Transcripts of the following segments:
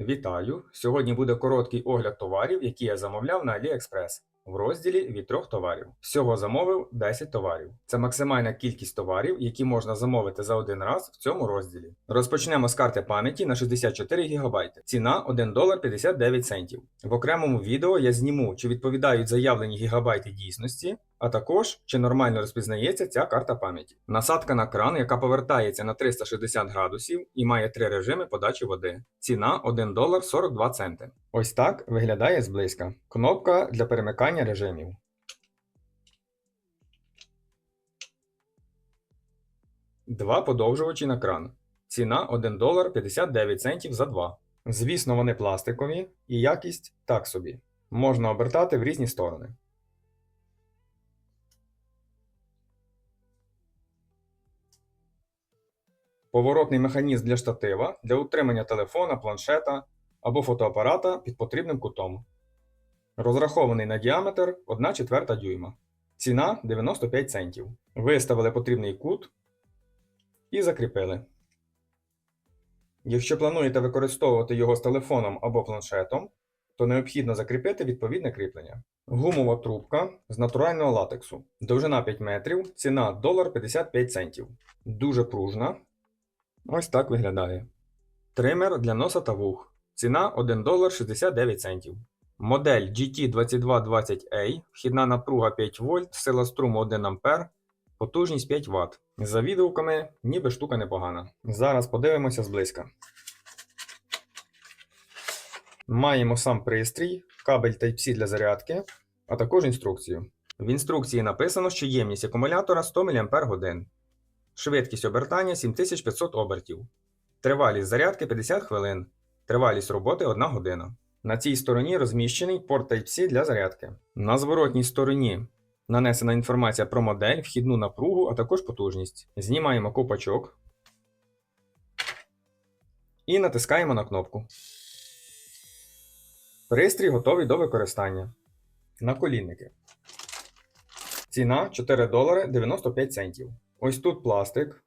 Вітаю! Сьогодні буде короткий огляд товарів, які я замовляв на AliExpress в розділі від трьох товарів. Всього замовив 10 товарів. Це максимальна кількість товарів, які можна замовити за один раз в цьому розділі. Розпочнемо з карти пам'яті на 64 ГБ. Ціна 1 долар 59 центів. В окремому відео я зніму, чи відповідають заявлені гігабайти дійсності, а також чи нормально розпізнається ця карта пам'яті. Насадка на кран, яка повертається на 360 градусів і має три режими подачі води. Ціна 1 долар 42 центи. Ось так виглядає зблизька. Кнопка для перемикання режимів. Два подовжувачі на кран. Ціна 1 долар 59 центів за два. Звісно, вони пластикові і якість так собі. Можна обертати в різні сторони. Поворотний механізм для штатива для утримання телефона, планшета або фотоапарата під потрібним кутом. Розрахований на діаметр 1 четверта дюйма. Ціна 95 центів. Виставили потрібний кут і закріпили. Якщо плануєте використовувати його з телефоном або планшетом, то необхідно закріпити відповідне кріплення. Гумова трубка з натурального латексу. Довжина 5 метрів, ціна 1,55 центів. Дуже пружна. Ось так виглядає. Тример для носа та вух. Ціна 1 долар 69 центів. Модель GT2220A, вхідна напруга 5 вольт, сила струму 1 А, потужність 5 Вт. За відгуками, ніби штука непогана. Зараз подивимося зблизька. Маємо сам пристрій, кабель Type-C для зарядки, а також інструкцію. В інструкції написано, що ємність акумулятора 100 мАч. Швидкість обертання 7500 обертів. Тривалість зарядки 50 хвилин. Тривалість роботи 1 година. На цій стороні розміщений порт Type-C для зарядки. На зворотній стороні нанесена інформація про модель, вхідну напругу, а також потужність. Знімаємо копачок і натискаємо на кнопку. Пристрій готовий до використання. Наколінники. Ціна 4 долари 95 центів. Ось тут пластик.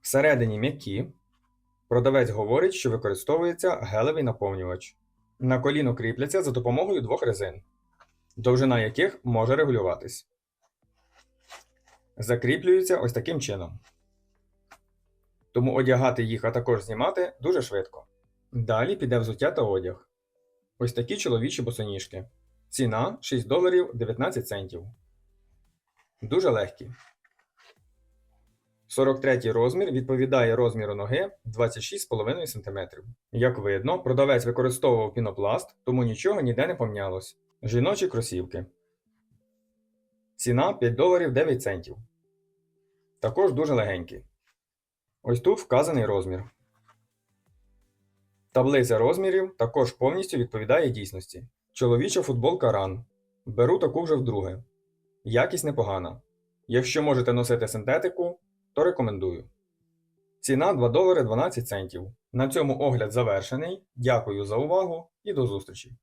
Всередині м'які. Продавець говорить, що використовується гелевий наповнювач. На коліно кріпляться за допомогою двох резин, довжина яких може регулюватись. Закріплюються ось таким чином. Тому одягати їх, а також знімати дуже швидко. Далі піде взуття та одяг. Ось такі чоловічі босоніжки. Ціна 6 доларів 19 центів. Дуже легкі. 43 розмір відповідає розміру ноги 26,5 см. Як видно, продавець використовував пінопласт, тому нічого ніде не помнялось. Жіночі кросівки. Ціна 5 доларів 9 центів. Також дуже легенький. Ось тут вказаний розмір. Таблиця розмірів також повністю відповідає дійсності. Чоловіча футболка Run. Беру таку вже вдруге. Якість непогана. Якщо можете носити синтетику, то рекомендую. Ціна 2 долари 12 центів. На цьому огляд завершений. Дякую за увагу і до зустрічі!